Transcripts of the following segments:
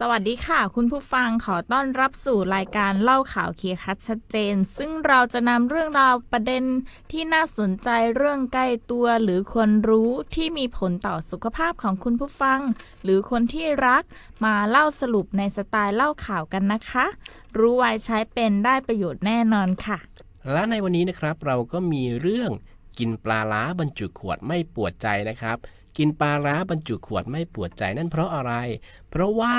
สวัสดีค่ะ คุณผู้ฟังขอต้อนรับสู่รายการเล่าข่าวเคียคัดชัดเจน ซึ่งเราจะนำเรื่องราวประเด็นที่น่าสนใจเรื่องใกล้ตัวหรือควรรู้ที่มีผลต่อสุขภาพของคุณผู้ฟัง หรือคนที่รักมาเล่าสรุปในสไตล์เล่าข่าวกันนะคะ รู้ไว้ใช้เป็นได้ประโยชน์แน่นอนค่ะ และในวันนี้นะครับเราก็มีเรื่องกินปลาล้าบรรจุขวดไม่ปวดใจนะครับ กินปลาล้าบรรจุขวดไม่ปวดใจนั่นเพราะอะไร เพราะว่า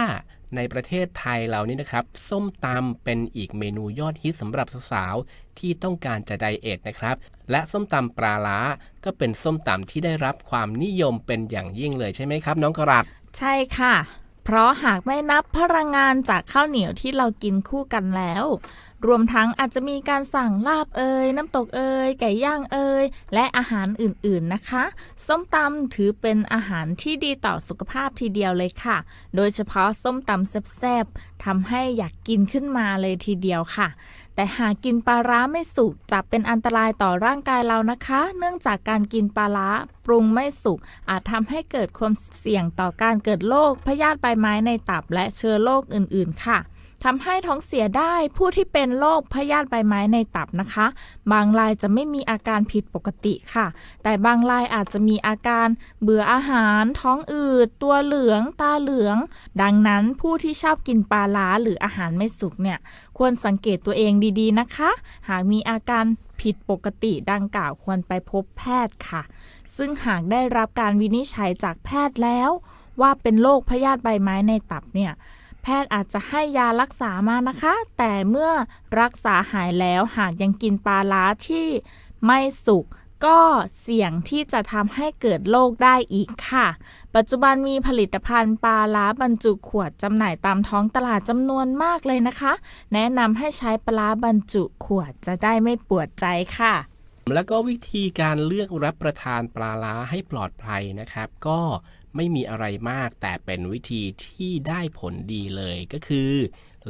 ในประเทศไทยเรานี่นะครับ ส้มตำเป็นอีกเมนูยอดฮิตสำหรับสาวๆที่ต้องการจะไดเอทนะครับ และส้มตำปลาล้าก็เป็นส้มตำที่ได้รับความนิยมเป็นอย่างยิ่งเลยใช่ไหมครับ น้องกระรัดใช่ค่ะ เพราะหากไม่นับพลังงานจากข้าวเหนียวที่เรากินคู่กันแล้ว รวมทั้งอาจจะมีการสั่งลาบเอยน้ำตกเอยไก่ย่างเอยและอาหารอื่นๆนะคะ ส้มตำถือเป็นอาหารที่ดีต่อสุขภาพทีเดียวเลยค่ะ โดยเฉพาะส้มตำแซ่บๆทำให้อยากกินขึ้นมาเลยทีเดียวค่ะ แต่หากกินปลาร้าไม่สุกจะเป็นอันตรายต่อร่างกายเรานะคะ เนื่องจากการกินปลาร้าปรุงไม่สุกอาจทำให้เกิดความเสี่ยงต่อการเกิดโรคพยาธิใบไม้ในตับและเชื้อโรคอื่นๆ ค่ะ ทำให้ท้องเสียได้ผู้ที่เป็นโรคพยาธิใบไม้ในตับนะคะ บางรายจะไม่มีอาการผิดปกติค่ะ แต่บางรายอาจจะมีอาการเบื่ออาหาร ท้องอืด ตัวเหลือง ตาเหลือง ดังนั้นผู้ที่ชอบกินปลาล้าหรืออาหารไม่สุกเนี่ยควรสังเกตตัวเองดีๆนะคะ หากมีอาการผิดปกติดังกล่าวควรไปพบแพทย์ค่ะ ซึ่งหากได้รับการวินิจฉัยจากแพทย์แล้ว ว่าเป็นโรคพยาธิใบไม้ในตับเนี่ย แพทย์อาจจะให้ยารักษามานะคะ แต่เมื่อรักษาหายแล้วหากยังกินปลาล้าที่ไม่สุกก็เสี่ยงที่จะทำให้เกิดโรคได้อีกค่ะ ปัจจุบันมีผลิตภัณฑ์ปลาล้าบรรจุขวดจำหน่ายตามท้องตลาดจำนวนมากเลยนะคะ แนะนำให้ใช้ปลาร้าบรรจุขวดจะได้ไม่ปวดใจค่ะ แล้วก็วิธีการเลือกรับประทานปลาล้าให้ปลอดภัยนะครับ ก็ไม่มีอะไรมากแต่เป็นวิธีที่ได้ผลดีเลยก็คือ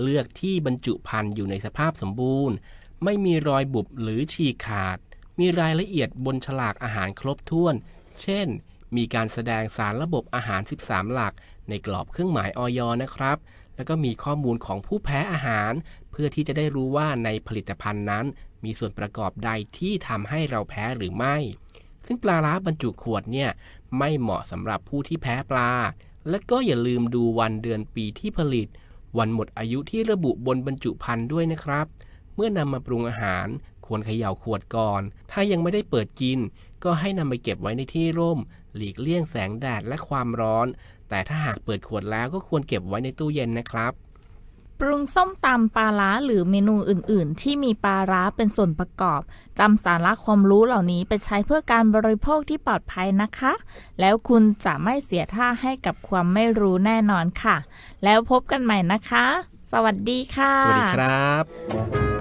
เลือกที่บรรจุภัณฑ์อยู่ในสภาพสมบูรณ์ ไม่มีรอยบุบหรือฉีกขาด มีรายละเอียดบนฉลากอาหารครบถ้วน เช่น มีการแสดงสารระบบอาหาร 13 หลัก ในกรอบเครื่องหมายออยนะครับ แล้วก็มีข้อมูลของผู้แพ้อาหาร เพื่อที่จะได้รู้ว่าในผลิตภัณฑ์นั้น มีส่วนประกอบใดที่ทำให้เราแพ้หรือไม่ ซึ่งปลาร้าบรรจุขวดเนี่ยไม่เหมาะสำหรับผู้ที่แพ้ปลา และก็อย่าลืมดูวันเดือนปีที่ผลิต วันหมดอายุที่ระบุบนบรรจุภัณฑ์ด้วยนะครับ เมื่อนำมาปรุงอาหาร ควรเขย่าขวดก่อน ถ้ายังไม่ได้เปิดกิน ก็ให้นำไปเก็บไว้ในที่ร่ม หลีกเลี่ยงแสงแดดและความร้อน แต่ถ้าหากเปิดขวดแล้วก็ควรเก็บไว้ในตู้เย็นนะครับ ปรุงส้มตำปลาร้าหรือเมนูอื่น ๆ ที่มีปลาร้าเป็นส่วนประกอบจำสาระความรู้เหล่านี้ไปใช้เพื่อการบริโภคที่ปลอดภัยนะคะ แล้วคุณจะไม่เสียท่าให้กับความไม่รู้แน่นอนค่ะ แล้วพบกันใหม่นะคะ สวัสดีค่ะ สวัสดีครับ